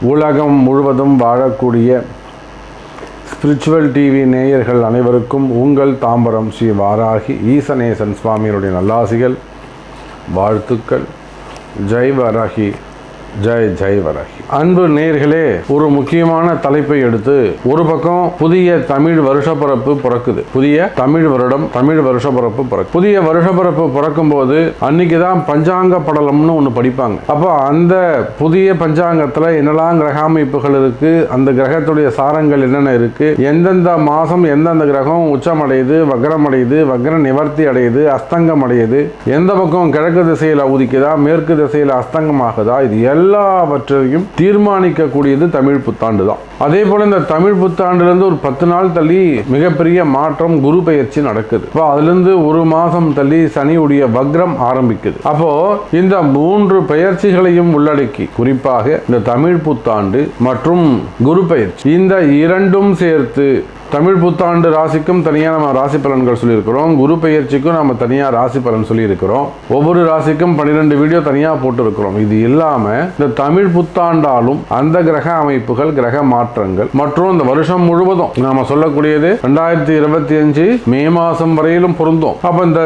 உலகம் முழுவதும் வாழக்கூடிய ஸ்பிரிச்சுவல் டிவி நேயர்கள் அனைவருக்கும் உங்கள் தாம்பரம் ஸ்ரீ வாராகி ஈசநேசன் சுவாமியினுடைய நல்லாசிகள் வாழ்த்துக்கள். ஜெய் வாராகி. ஜெய் ஜெய் வராகி. அன்பு நேர்களே ஒரு முக்கியமான தலைப்பை எடுத்து ஒரு பக்கம் புதிய தமிழ் வருஷப்பிறப்பு பிறக்குது. புதிய தமிழ் வருடம் தமிழ் வருஷப்பிறப்பு பிறக்கு. புதிய வருஷப்பிறப்பு பிறக்கும் போது அன்னைக்கு தான் பஞ்சாங்க படலம்னு ஒன்று படிப்பாங்க. அப்போ அந்த புதிய பஞ்சாங்கத்தில் என்னெல்லாம் கிரக அமைப்புகள் இருக்கு அந்த கிரகத்துடைய சாரங்கள் என்னென்ன இருக்கு எந்தெந்த மாதம் எந்தெந்த கிரகம் உச்சமடையுது வக்ரம் அடையுது வக்ர நிவர்த்தி அடையுது அஸ்தங்கம் அடையுது எந்த பக்கம் கிழக்கு திசையில் உதிக்குதா மேற்கு திசையில் அஸ்தங்கம் ஆகுதா இது எல்லாவற்றையும் தீர்மானிக்கக்கூடியது தமிழ் புத்தாண்டு தான் அதே போல இந்த தமிழ் புத்தாண்டுலேருந்து ஒரு பத்து நாள் தள்ளி மிகப்பெரிய மாற்றம் குரு பயிற்சி நடக்குது. இப்போ அதுலேருந்து ஒரு மாதம் தள்ளி சனியுடைய வக்ரம் ஆரம்பிக்குது. அப்போ இந்த மூன்று பெயர்ச்சிகளையும் உள்ளடக்கி குறிப்பாக இந்த தமிழ் புத்தாண்டு மற்றும் குரு பயிற்சி இந்த இரண்டும் சேர்த்து தமிழ் புத்தாண்டு ராசிக்கும் தனியாக நம்ம ராசி பலன்கள் சொல்லியிருக்கிறோம். குரு பெயர்ச்சிக்கும் நம்ம தனியாக ராசி பலன் சொல்லியிருக்கிறோம். ஒவ்வொரு ராசிக்கும் பன்னிரெண்டு வீடியோ தனியாக போட்டிருக்கிறோம். இது இல்லாமல் இந்த தமிழ் புத்தாண்டாலும் அந்த கிரக அமைப்புகள் கிரக மாற்றங்கள் மற்றும் இந்த வருஷம் முழுவதும் நாம சொல்லக்கூடியது ரெண்டாயிரத்தி இருபத்தி அஞ்சு மே மாதம் வரையிலும் பொருந்தும். அப்போ இந்த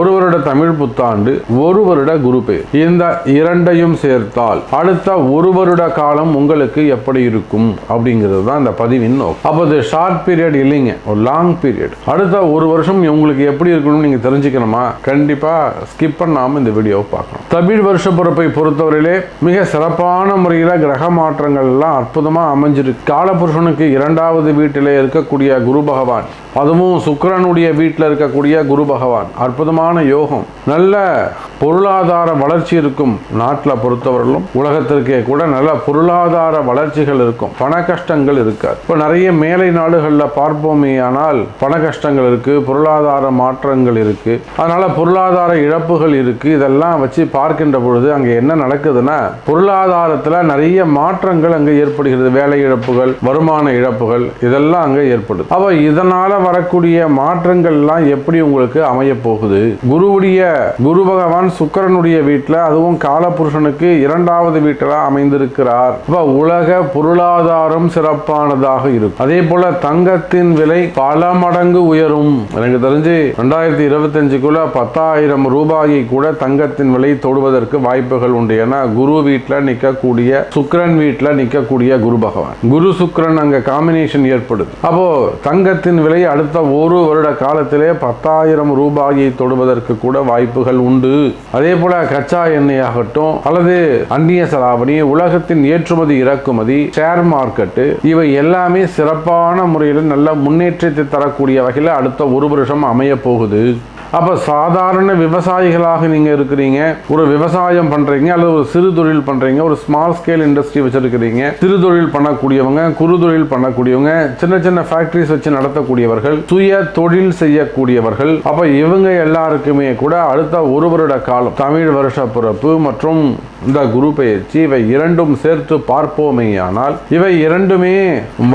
ஒரு வருட தமிழ் புத்தாண்டு ஒரு வருட குரு பெயர். இந்த இரண்டையும் சேர்த்தால் அடுத்த ஒரு வருட காலம் உங்களுக்கு எப்படி இருக்கும்? அப்படிங்கிறது தான் இந்த பதிவின் நோக்கம். அப்போ இது ஷார்ட் பீரியட் இல்லைங்க. ஒரு லாங் பீரியட் அடுத்த ஒரு வருஷம் உங்களுக்கு எப்படி இருக்கணும்னு நீங்க தெரிஞ்சுக்கணுமா? கண்டிப்பா ஸ்கிப் பண்ணாம இந்த வீடியோவை பார்க்கணும். தமிழ் வருஷ பிறப்பை பொறுத்தவரையிலே மிக சிறப்பான முறையில் கிரக மாற்றங்கள் எல்லாம் அற்புதமா அமைஞ்சிருக்கு. காலபுருஷனுக்கு இரண்டாவது வீட்டிலே இருக்கக்கூடிய குரு பகவான் அதுவும் சுக்கரனுடைய வீட்டில் இருக்கக்கூடிய குரு பகவான். அற்புதமான யோகம். நல்ல பொருளாதார வளர்ச்சி இருக்கும் நாட்டில் பொறுத்தவரையிலும் உலகத்திற்கே கூட நல்ல பொருளாதார வளர்ச்சிகள் இருக்கும். பண கஷ்டங்கள் இருக்காது. இப்போ நிறைய மேலை நாடுகளில் பார்ப்போமே ஆனால் பண கஷ்டங்கள் இருக்கு பொருளாதார மாற்றங்கள் இருக்கு. அதனால பொருளாதார இழப்புகள் இருக்கு. இதெல்லாம் வச்சு பார்க்கின்ற பொழுது அங்கே என்ன நடக்குதுன்னா பொருளாதாரத்தில் நிறைய மாற்றங்கள் அங்கே ஏற்படுகிறது. வேலை இழப்புகள் வருமான இழப்புகள் இதெல்லாம் அங்கே ஏற்படுது. அப்போ இதனால வரக்கூடிய மாற்றங்கள் எல்லாம் எப்படி உங்களுக்கு அமைய போகுது? குருவுடைய குரு பகவான் சுக்கிரனுடைய வீட்டில் அதுவும் காலபுருஷனுக்கு இரண்டாவது வீட்டில் அமைந்திருக்கிறார். இப்போ உலக பொருளாதாரம் சிறப்பானதாக இருக்கும். அதே போல தங்கத்தின் விலை பல மடங்கு உயரும். எனக்கு தெரிஞ்சு ரெண்டாயிரத்தி இருபத்தஞ்சுக்குள்ள பத்தாயிரம் ரூபாயை கூட தங்கத்தின் விலை தொடுவதற்கு வாய்ப்புகள் உண்டு. ஏன்னா குரு வீட்டில் நிற்கக்கூடிய சுக்கரன் வீட்டில் நிற்கக்கூடிய குரு பகவான். குரு சுக்கரன் அங்க காம்பினேஷன் ஏற்படுது. அப்போ தங்கத்தின் விலை அடுத்த ஒரு வருட காலத்திலே பத்தாயிரம் ரூபாயை தொடுவதற்கு கூட வாய்ப்புகள் உண்டு. அதே போல கச்சா எண்ணெய் ஆகட்டும் அல்லது அந்நிய செலாவணி உலகத்தின் ஏற்றுமதி இறக்குமதி ஷேர் மார்க்கெட்டு இவை எல்லாமே சிறப்பான முறையில் நல்ல முன்னேற்றத்தை தரக்கூடிய வகையில் அடுத்த ஒரு வருஷம் அமைய போகுது. அப்போ சாதாரண விவசாயிகளாக நீங்கள் இருக்கிறீங்க ஒரு விவசாயம் பண்ணுறீங்க அல்லது ஒரு சிறு தொழில் பண்ணுறீங்க ஒரு ஸ்மால் ஸ்கேல் இண்டஸ்ட்ரி வச்சுருக்கிறீங்க சிறு தொழில் பண்ணக்கூடியவங்க குறு தொழில் பண்ணக்கூடியவங்க சின்ன சின்ன ஃபேக்ட்ரிஸ் வச்சு நடத்தக்கூடியவர்கள் சுய தொழில் செய்யக்கூடியவர்கள் அப்போ இவங்க எல்லாருக்குமே கூட அடுத்த ஒரு வருட காலம் தமிழ் வருஷ பிறப்பு மற்றும் இந்த குரு பயிற்சி இவை இரண்டும் சேர்த்து பார்ப்போமேயானால் இவை இரண்டுமே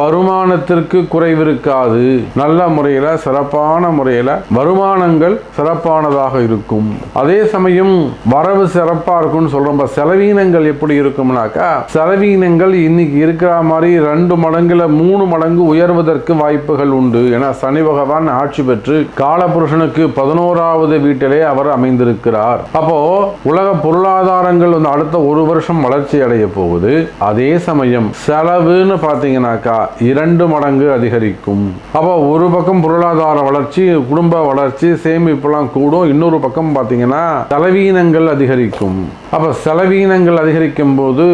வருமானத்திற்கு குறைவிருக்காது நல்ல முறையில் சிறப்பான முறையில் வருமானங்கள் சிறப்பானதாக இருக்கும். அதே சமயம் வரவு சிறப்பா இருக்கும்னு சொல்றோம். செலவீனங்கள் எப்படி இருக்கும்னாக்கா செலவீனங்கள் இன்னைக்கு இருக்கிற மாதிரி ரெண்டு மடங்குல மூணு மடங்கு உயர்வதற்கு வாய்ப்புகள் உண்டு. ஏன்னா சனி பகவான் ஆட்சி பெற்று காலபுருஷனுக்கு பதினோராவது வீட்டிலே அவர் அமைந்திருக்கிறார். அப்போ உலக பொருளாதாரங்கள் வந்து அடுத்த ஒரு வருஷம் வளர்ச்சி அடைய போகுது. அதே சமயம் செலவுன்னு பார்த்தீங்கன்னாக்கா இரண்டு மடங்கு அதிகரிக்கும். அப்போ ஒரு பக்கம் பொருளாதார வளர்ச்சி குடும்ப வளர்ச்சி சேமிப்புலாம் கூடும். இன்னொரு பக்கம் பார்த்தீங்கன்னா செலவீனங்கள் அதிகரிக்கும். அப்போ செலவீனங்கள் அதிகரிக்கும் போது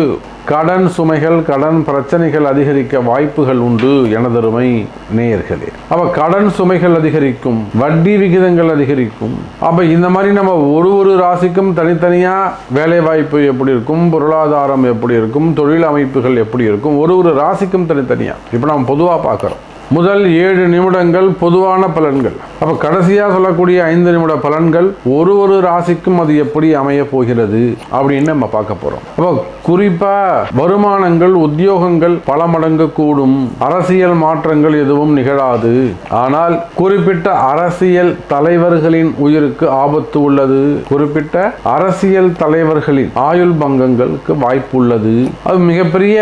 கடன் சுமைகள் கடன் பிரச்சனைகள் அதிகரிக்க வாய்ப்புகள் உண்டு எனதருமை நேயர்களே. அப்ப கடன் சுமைகள் அதிகரிக்கும் வட்டி விகிதங்கள் அதிகரிக்கும். அப்ப இந்த மாதிரி நம்ம ஒரு ஒரு ராசிக்கும் தனித்தனியா வேலை வாய்ப்பு எப்படி இருக்கும் பொருளாதாரம் எப்படி இருக்கும் தொழில் அமைப்புகள் எப்படி இருக்கும் ஒரு ஒரு ராசிக்கும் தனித்தனியா. இப்போ நம்ம பொதுவாக பார்க்குறோம். முதல் ஏழு நிமிடங்கள் பொதுவான பலன்கள். அப்ப கடைசியா சொல்லக்கூடிய ஐந்து நிமிட பலன்கள் ஒரு ஒரு ராசிக்கும் அது எப்படி அமைய போகிறது அப்படின்னு நம்ம பார்க்க போறோம். அப்போ குறிப்பா வருமானங்கள் உத்தியோகங்கள் பல மடங்கு கூடும். அரசியல் மாற்றங்கள் எதுவும் நிகழாது. ஆனால் குறிப்பிட்ட அரசியல் தலைவர்களின் உயிருக்கு ஆபத்து உள்ளது. குறிப்பிட்ட அரசியல் தலைவர்களின் ஆயுள் பங்கங்களுக்கு வாய்ப்பு உள்ளது. அது மிகப்பெரிய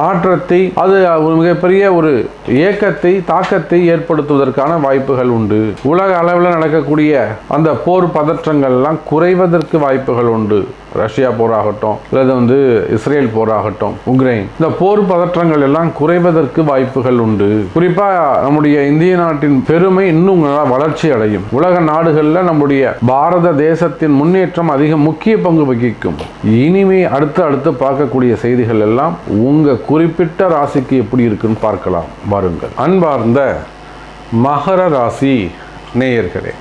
மாற்றத்தை அது மிகப்பெரிய ஒரு இயக்கத்தை தாக்கத்தை ஏற்படுத்துவதற்கான வாய்ப்புகள் உண்டு. உலக அளவில் நடக்கக்கூடிய அந்த போர் பதற்றங்கள்லாம் குறைவதற்கு வாய்ப்புகள் உண்டு. ரஷ்யா போராகட்டும் அல்லது வந்து இஸ்ரேல் போராகட்டும் உக்ரைன். இந்த போர் பதற்றங்கள் எல்லாம் குறைவதற்கு வாய்ப்புகள் உண்டு. குறிப்பாக நம்முடைய இந்திய நாட்டின் பெருமை இன்னும் நல்லா வளர்ச்சி அடையும். உலக நாடுகளில் நம்முடைய பாரத தேசத்தின் முன்னேற்றம் அதிக முக்கிய பங்கு வகிக்கும். இனிமே அடுத்து அடுத்து பார்க்கக்கூடிய செய்திகள் எல்லாம் உங்க குறிப்பிட்ட ராசிக்கு எப்படி இருக்குன்னு பார்க்கலாம். வாருங்கள். அன்பார்ந்த மகர ராசி நேயர்களே.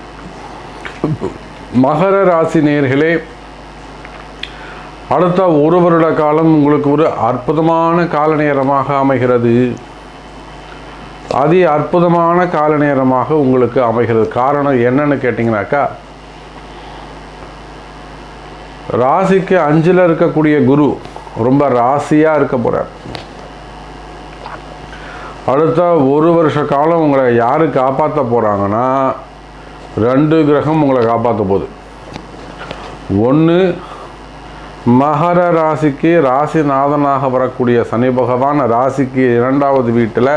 மகர ராசி நேயர்களே அடுத்த ஒரு வருட காலம் உங்களுக்கு ஒரு அற்புதமான கால நேரமாக அமைகிறது. அதி அற்புதமான கால நேரமாக உங்களுக்கு அமைகிறது. காரணம் என்னன்னு கேட்டிங்கனாக்கா ராசிக்கு அஞ்சில் இருக்கக்கூடிய குரு ரொம்ப ராசியாக இருக்க போகிறார் அடுத்த ஒரு வருஷ காலம் உங்களை யார் காப்பாற்ற போகிறாங்கன்னா ரெண்டு கிரகம் உங்களை காப்பாற்ற போகுது. ஒன்று மகர ராசிக்கு ராசிநாதனாக வரக்கூடிய சனி பகவான் ராசிக்கு இரண்டாவது வீட்டில்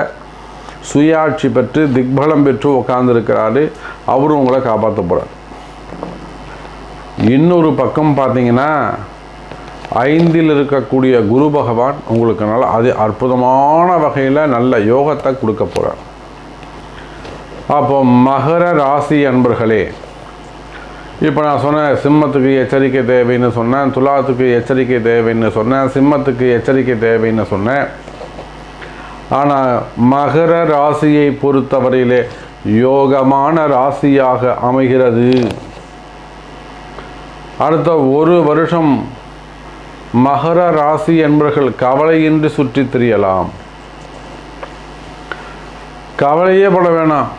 சுயாட்சி பெற்று திக்பலம் பெற்று உட்காந்துருக்கிறாரு அவரும் உங்களை காப்பாற்ற போகிறார் இன்னொரு பக்கம் பார்த்தீங்கன்னா ஐந்தில் இருக்கக்கூடிய குரு பகவான் உங்களுக்கு நல்ல அது அற்புதமான வகையில் நல்ல யோகத்தை கொடுக்க போகிறார் அப்போ மகர ராசி அன்பர்களே இப்போ நான் சொன்னேன் சிம்மத்துக்கு எச்சரிக்கை தேவைன்னு சொன்னேன் துலாத்துக்கு எச்சரிக்கை தேவைன்னு சொன்னேன் சிம்மத்துக்கு எச்சரிக்கை தேவைன்னு சொன்னேன். ஆனால் மகர ராசியை பொறுத்தவரையிலே யோகமான ராசியாக அமைகிறது. அடுத்த ஒரு வருஷம் மகர ராசி என்பவர்கள் கவலையின்றி சுற்றி திரியலாம். கவலையே பட வேணாம்.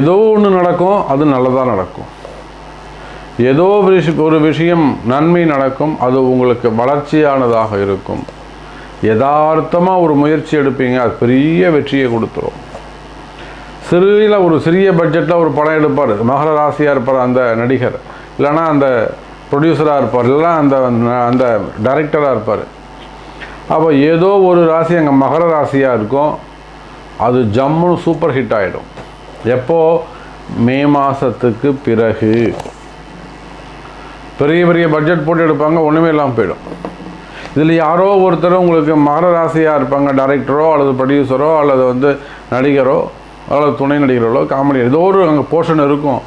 ஏதோ ஒன்று நடக்கும் அது நல்லதாக நடக்கும். ஏதோ ஒரு விஷயம் நன்மை நடக்கும் அது உங்களுக்கு வளர்ச்சியானதாக இருக்கும். யதார்த்தமாக ஒரு முயற்சி எடுப்பீங்க அது பெரிய வெற்றியை கொடுத்துரும். சிறியில் ஒரு சிறிய பட்ஜெட்டில் ஒரு படம் எடுப்பார். மகர ராசியாக இருப்பார் அந்த நடிகர். இல்லைன்னா அந்த ப்ரொடியூசராக இருப்பார். இல்லைனா அந்த அந்த டைரக்டராக இருப்பார். அப்போ ஏதோ ஒரு ராசி அங்கே மகர ராசியாக இருக்கும். அது ஜம்முன்னு சூப்பர் ஹிட் ஆகிடும் எப்போ? மே மாதத்துக்கு பிறகு. பெரிய பெரிய பட்ஜெட் போட்டு எடுப்பாங்க ஒன்றுமே இல்லாமல் போயிடும். இதில் யாரோ ஒருத்தர் உங்களுக்கு மகர ராசியாக இருப்பாங்க டைரக்டரோ அல்லது ப்ரொடியூசரோ அல்லது வந்து நடிகரோ அல்லது துணை நடிகர்களோ காமெடி ஏதோ ஒரு அங்கே போர்ஷன் இருக்கும்.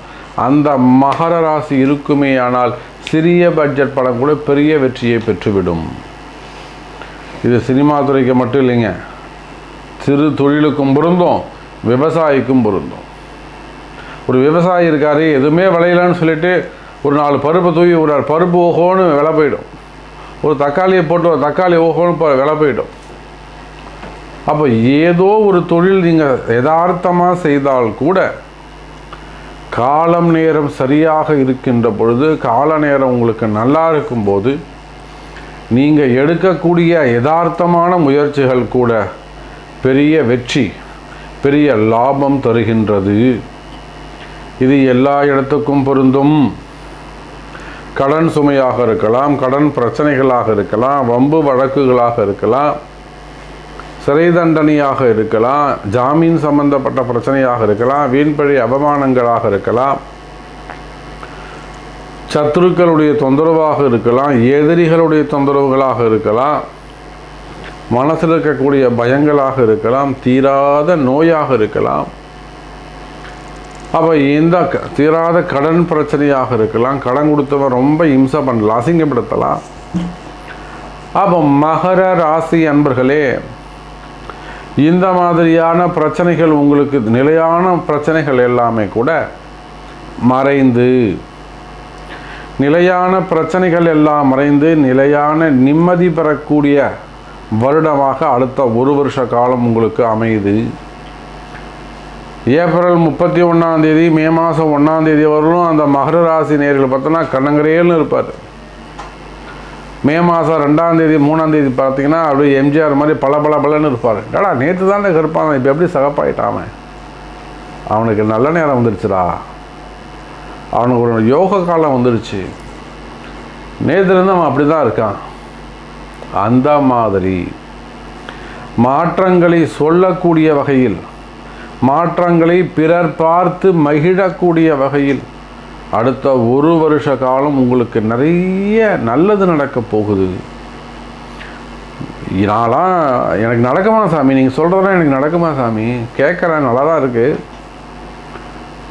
அந்த மகர ராசி இருக்குமே ஆனால் சிறிய பட்ஜெட் படம் கூட பெரிய வெற்றியை பெற்றுவிடும். இது சினிமா துறைக்கு மட்டும் இல்லைங்க. சிறு தொழிலுக்கும் பொருந்தும் விவசாயிக்கும் பொருந்தும். ஒரு விவசாயி இருக்காரு எதுவுமே விளையலன்னு சொல்லிட்டு ஒரு நாலு பருப்பு தூவி ஒரு பருப்பு ஓஹோன்னு விலை போயிடும். ஒரு தக்காளியை போட்டு ஒரு தக்காளி ஓஹோன்னு இப்போ விலை போயிடும். அப்போ ஏதோ ஒரு தொழில் நீங்கள் யதார்த்தமாக செய்தால் கூட காலம் நேரம் சரியாக இருக்கின்ற பொழுது கால நேரம் உங்களுக்கு நல்லா இருக்கும்போது நீங்கள் எடுக்கக்கூடிய யதார்த்தமான முயற்சிகள் கூட பெரிய வெற்றி பெரிய லாபம் தருகின்றது. இது எல்லா இடத்துக்கும் பொருந்தும். கடன் சுமையாக இருக்கலாம் கடன் பிரச்சனைகளாக இருக்கலாம் வம்பு வழக்குகளாக இருக்கலாம் சிறை தண்டனையாக இருக்கலாம் ஜாமீன் சம்பந்தப்பட்ட பிரச்சனையாக இருக்கலாம் வீண்பழி அவமானங்களாக இருக்கலாம் சத்துருக்களுடைய தொந்தரவாக இருக்கலாம் எதிரிகளுடைய தொந்தரவுகளாக இருக்கலாம் மனசில் இருக்கக்கூடிய பயங்களாக இருக்கலாம் தீராத நோயாக இருக்கலாம். அப்போ இந்த க- தீராத கடன் பிரச்சனையாக இருக்கலாம். கடன் கொடுத்தவன் ரொம்ப இம்சை பண்ணலாம் அசிங்கப்படுத்தலாம். அப்போ மகர ராசி அன்பர்களே இந்த மாதிரியான பிரச்சனைகள் உங்களுக்கு நிலையான பிரச்சனைகள் எல்லாமே கூட மறைந்து நிலையான பிரச்சனைகள் எல்லாம் மறைந்து நிலையான நிம்மதி பெறக்கூடிய வருடமாக அடுத்த ஒரு வருஷ காலம் உங்களுக்கு அமையுது. ஏப்ரல் முப்பத்தி ஒன்றாம் தேதி மே மாதம் ஒன்றாம் தேதி வரலும் அந்த மகர ராசி நேர்கள் பார்த்தோன்னா கண்ணங்கரேல்னு இருப்பார். மே மாதம் ரெண்டாம் தேதி மூணாம் தேதி பார்த்தீங்கன்னா அப்படியே எம்ஜிஆர் மாதிரி பல பல பலன்னு இருப்பார் டடா நேற்று தான் கருப்பான் இப்போ எப்படி சகப்பாயிட்டான் அவனுக்கு நல்ல நேரம் வந்துருச்சுடா. அவனுக்கு ஒரு யோக காலம் வந்துருச்சு. நேற்றுலேருந்து அவன் அப்படி தான் இருக்கான். அந்த மாதிரி மாற்றங்களை சொல்லக்கூடிய வகையில் மாற்றங்களை பிறர் பார்த்து மகிழக்கூடிய வகையில் அடுத்த ஒரு வருஷ காலம் உங்களுக்கு நிறைய நல்லது நடக்க போகுது. நான்லாம் எனக்கு நடக்குமா சாமி? நீங்கள் சொல்கிறதெல்லாம் எனக்கு நடக்குமா சாமி? கேட்குறேன் நல்லா தான் இருக்குது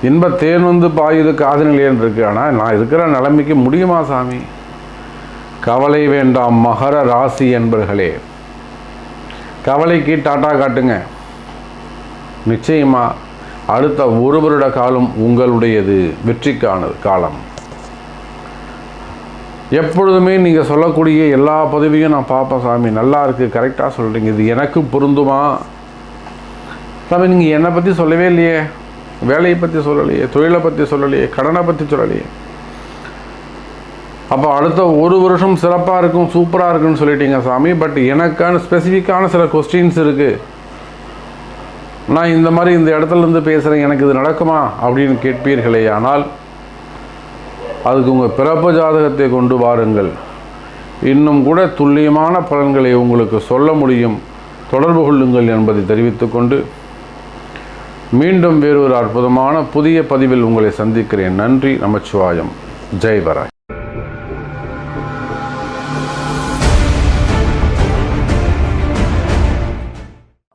இன்ப தேன் வந்து பாயுது காதலிலேன்னு இருக்கு? ஆனால் நான் இருக்கிற நிலைமைக்கு முடியுமா சாமி? கவலை வேண்டாம் மகர ராசி என்பர்களே. கவலைக்கு டாட்டா காட்டுங்க. நிச்சயமா அடுத்த ஒரு வருட காலம் உங்களுடையது வெற்றிக்கான காலம். எப்பொழுதுமே நீங்கள் சொல்லக்கூடிய எல்லா பதவியும் நான் பார்ப்பேன் சாமி. நல்லா இருக்குது கரெக்டாக சொல்கிறீங்க இது எனக்கு பொருந்துமா? சாமி நீங்கள் என்னை பற்றி சொல்லவே இல்லையே. வேலையை பற்றி சொல்லலையே தொழிலை பற்றி சொல்லலையே கடனை பற்றி சொல்லலையே. அப்போ அடுத்த ஒரு வருஷம் சிறப்பாக இருக்கும் சூப்பராக இருக்குன்னு சொல்லிட்டீங்க சாமி. பட் எனக்கான ஸ்பெசிஃபிக்கான சில கொஸ்டின்ஸ் இருக்குது நான் இந்த மாதிரி இந்த இடத்துல இருந்து பேசுகிறேன் எனக்கு இது நடக்குமா அப்படின்னு கேட்பீர்களே ஆனால் அதுக்கு உங்கள் பிறப்பு ஜாதகத்தை கொண்டு வாருங்கள். இன்னும் கூட துல்லியமான பலன்களை உங்களுக்கு சொல்ல முடியும். தொடர்பு கொள்ளுங்கள் என்பதை தெரிவித்துக்கொண்டு மீண்டும் வேறு ஒரு அற்புதமான புதிய பதிவில் உங்களை சந்திக்கிறேன். நன்றி நமச்சிவாயம். ஜெய்வராய்